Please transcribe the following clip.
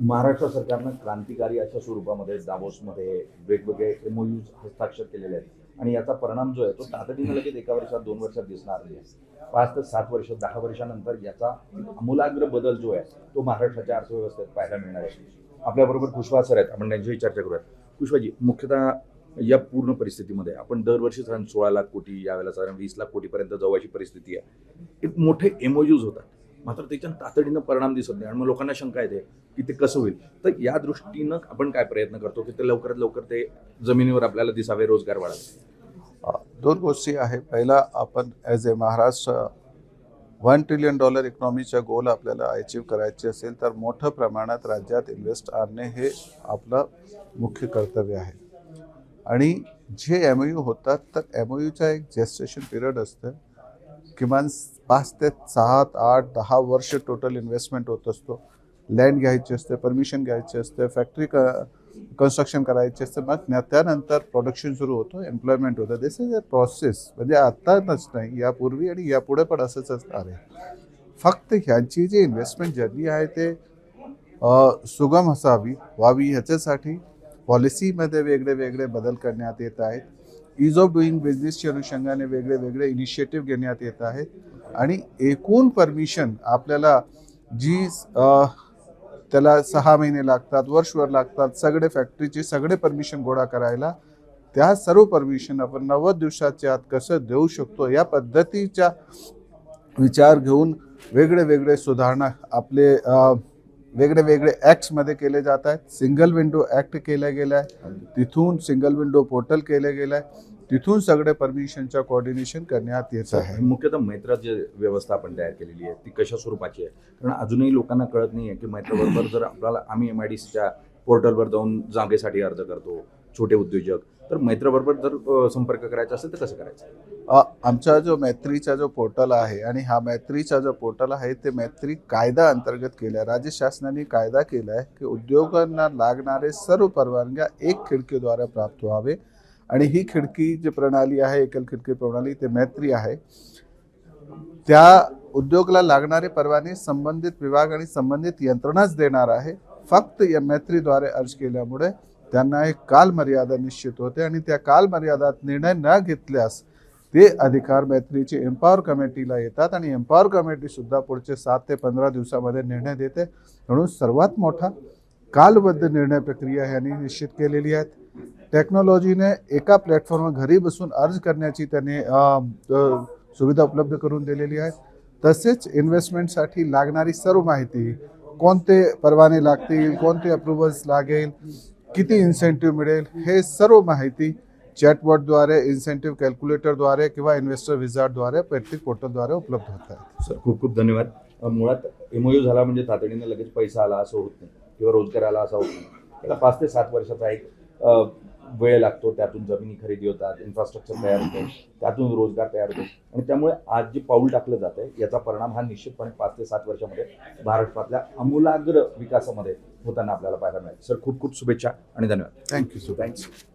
महाराष्ट्र सरकारनं क्रांतिकारी अशा स्वरूपामध्ये दाबोसमध्ये वेगवेगळे एमओयूज हस्ताक्षर केलेले आहेत. आणि याचा परिणाम जो आहे तो तातडीनं लगेच एका वर्षात दोन वर्षात दिसणार नाही. पाच ते सात वर्ष दहा वर्षानंतर याचा आमूलाग्र बदल जो आहे तो महाराष्ट्राच्या अर्थव्यवस्थेत पाहायला मिळणार आहे. आपल्याबरोबर कुशवा सर आहेत. आपण त्यांच्याही चर्चा करूयात. कुशवाजी मुख्यतः या पूर्ण परिस्थितीमध्ये आपण दरवर्षी साधारण सोळा लाख कोटी यावेळेला साधारण वीस लाख कोटीपर्यंत जवळची परिस्थिती आहे. एक मोठे एमओयूज होतात. मात्र त्याच्यात तातडीनं परिणाम दिसत नाही. आणि मग लोकांना शंका येते की ते कसं होईल. तर या दृष्टीनं आपण काय प्रयत्न करतो की ते लवकरात लवकर ते जमिनीवर आपल्याला दिसावे रोजगार वाढावे? दोन गोष्टी आहे पहिला आपण as a Maharashtra one trillion dollar इकॉनॉमीचा goal आपल्याला अचीव करायचे असेल तर मोठ्या प्रमाणात राज्यात इन्व्हेस्ट आणणे हे आपलं मुख्य कर्तव्य आहे. आणि जे एम यू होतात तर एम यूचा एक जेस्टेशन पिरियड असतं. किमान पाच ते सात आठ दहा वर्ष टोटल इन्व्हेस्टमेंट होत असतो. लँड घ्यायची असते परमिशन घ्यायची असते फॅक्टरी क कन्स्ट्रक्शन करायची असते. मग त्यानंतर प्रोडक्शन सुरू होतं एम्प्लॉयमेंट होतं. दिस इज अ प्रोसेस म्हणजे आत्ताच नाही यापूर्वी आणि यापुढे पण असंच असणार आहे. फक्त ह्यांची जी इन्व्हेस्टमेंट जर्नी आहे ते सुगम असावी व्हावी ह्याच्यासाठी पॉलिसीमध्ये वेगळे वेगळे बदल करण्यात येत आहेत. इज ऑफ डुईंग बिझनेसच्या अनुषंगाने वेगळे वेगळे इनिशिएटिव्ह घेण्यात येत आहेत. आणि एकूण परमिशन आपल्याला जी त्याला सहा महिने लागतात वर्षभर लागतात सगळे फॅक्टरीचे सगळे परमिशन गोळा करायला त्या सर्व परमिशन आपण नव्वद दिवसाच्या आत कसं देऊ शकतो या पद्धतीच्या विचार घेऊन वेगळे वेगळे सुधारणा आपले वेगळे वेगळे ॲक्ट्समध्ये केले जात आहेत. सिंगल विंडो ॲक्ट केला गेला आहे तिथून सिंगल विंडो पोर्टल केलं गेलं आहे तिथून सगळे परमिशनच्या कोऑर्डिनेशन करण्यात येत आहे. मुख्यतः मैत्र जे व्यवस्था आपण तयार केलेली आहे ती कशा स्वरूपाची आहे? कारण अजूनही लोकांना कळत नाही आहे की मैत्रबरोबर जर आपल्याला आम्ही एम आय डी सीच्या पोर्टलवर जाऊन जागेसाठी अर्ज करतो छोटे उद्योजक तर मैत्रबरोबर जर संपर्क करायचा असेल तर कसं करायचं? आमचा जो मैत्रीचा जो पोर्टल आहे आणि हा मैत्रीचा जो पोर्टल आहे ते मैत्री कायदा अंतर्गत केला आहे राज्य शासनाने कायदा केला आहे की उद्योगांना लागणारे सर्व परवानग्या एक खिडकीद्वारे प्राप्त व्हावे. आणि ही खिडकी जी प्रणाली आहे एकल खिडकी प्रणाली ते मैत्री आहे. त्या उद्योगला लागणारे परवाने संबंधित विभाग आणि संबंधित यंत्रणाच देणार आहे. फक्त या मैत्रीद्वारे अर्ज केल्यामुळे त्यांना एक कालमर्यादा निश्चित होते आणि त्या कालमर्यादात निर्णय न घेतल्यास ते अधिकार मैत्रीची एम्पॉवर कमिटीला येतात आणि एम्पॉवर कमिटी सुद्धा पुढचे सात ते पंधरा दिवसामध्ये निर्णय देते. म्हणून सर्वात मोठा कालबद्ध निर्णय प्रक्रिया ह्यांनी निश्चित केलेली आहे टेक्नॉलॉजीने एका प्लॅटफॉर्मवर घरी बसून अर्ज करण्याची त्याने सुविधा उपलब्ध करून दिलेली आहे. तसेच इन्व्हेस्टमेंटसाठी लागणारी सर्व माहिती कोणते परवाने लागतील कोणते अप्रुव्हल्स लागेल किती इन्सेंटिव्ह मिळेल हे सर्व माहिती चॅटबॉटद्वारे इन्सेंटिव्ह कॅल्क्युलेटरद्वारे किंवा इन्व्हेस्टर विझार्डद्वारे प्रत्येक पोर्टलद्वारे उपलब्ध होत आहे सर खूप खूप धन्यवाद. मुळात एमओयू झाला म्हणजे तातडीनं लगेच पैसा आला असं होत नाही. किंवा रोजगार आला असा होत नाही. त्याला पाच ते सात वर्षाचा एक वेळ लागतो. त्यातून जमिनी खरेदी होतात इन्फ्रास्ट्रक्चर तयार होतं त्यातून रोजगार तयार होतो. आणि त्यामुळे आज जे पाऊल टाकलं जात आहे याचा परिणाम हा निश्चितपणे पाच ते सात वर्षामध्ये महाराष्ट्रातल्या आमूलाग्र विकासामध्ये होताना आपल्याला पाहायला मिळेल. सर खूप खूप शुभेच्छा आणि धन्यवाद. Thank you so thanks